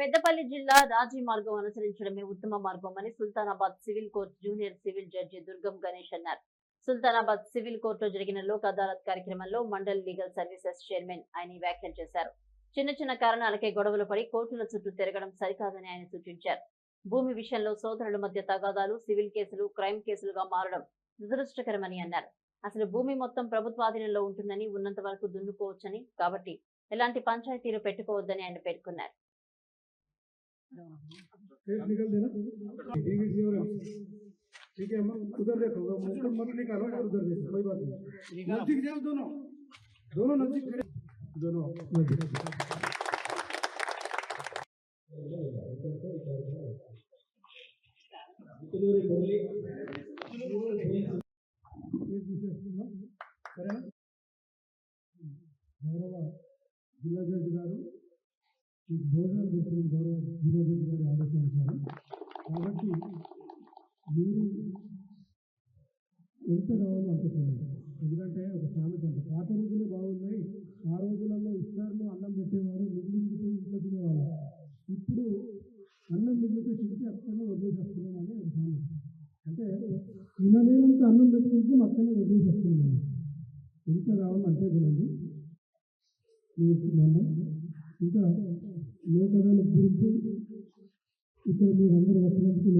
పెద్దపల్లి జిల్లా రాజీ మార్గం అనుసరించడమే ఉత్తమ మార్గమని Sultanabad civil court junior civil judge Durgam Ganesh అన్నారు. సుల్తానాబాద్ సివిల్ కోర్టులో జరిగిన లోక్ అదాలత్ కార్యక్రమంలో మండల్ లీగల్ సర్వీసెస్ చైర్మన్ ఆయన వ్యాఖ్యలు చేశారు. చిన్న చిన్న కారణాలకే గొడవలు పడి కోర్టుల చుట్టూ తిరగడం సరికాదని ఆయన సూచించారు. భూమి విషయంలో సోదరుల మధ్య తగాదాలు సివిల్ కేసులు క్రైమ్ కేసులుగా మారడం దురదృష్టకరమని అన్నారు. అసలు భూమి మొత్తం ప్రభుత్వాధీనంలో ఉంటుందని ఉన్నంత వరకు దున్నుకోవచ్చని కాబట్టి ఎలాంటి పంచాయతీలు పెట్టుకోవద్దని ఆయన పేర్కొన్నారు. केस निकल देना डीवीसी और ठीक है हम उधर देखो मुझको मत निकालो और उधर देखो कोई बात नहीं नजदीक जाओ दोनों दोनों नजदीक खड़े दोनों नजदीक కేసు తీసేస్తున్నా సరేనా గౌరవ జిల్లా జడ్జి గారు మీకు భోజనాలు పెట్టిన గౌరవ జిల్లా గారి ఆదేశానుసారం. కాబట్టి మీరు ఎంత కావాలో అంత తినండి. ఎందుకంటే ఒక సామెత అంటే పాత రోజులే బాగున్నాయి ఆ రోజులలో ఇస్తారులో అన్నం పెట్టేవారు మిగిలిపోయి ఇంట్లో తినేవారు ఇప్పుడు అన్నం మిగిలితే తింటే అక్కడనే వదిలేసేస్తున్నాం అని ఒక సామెత. అంటే తినలేనంత అన్నం పెట్టుకుంటూ అక్కడనే వదిలేసేస్తున్నాం. ఎంత కావాలో అంతే తినండి. నేర్చుకున్నాను ఇంకా లోక్ అదాలత్ గురించి ఇక్కడ మీరు అందరూ వచ్చినందుకు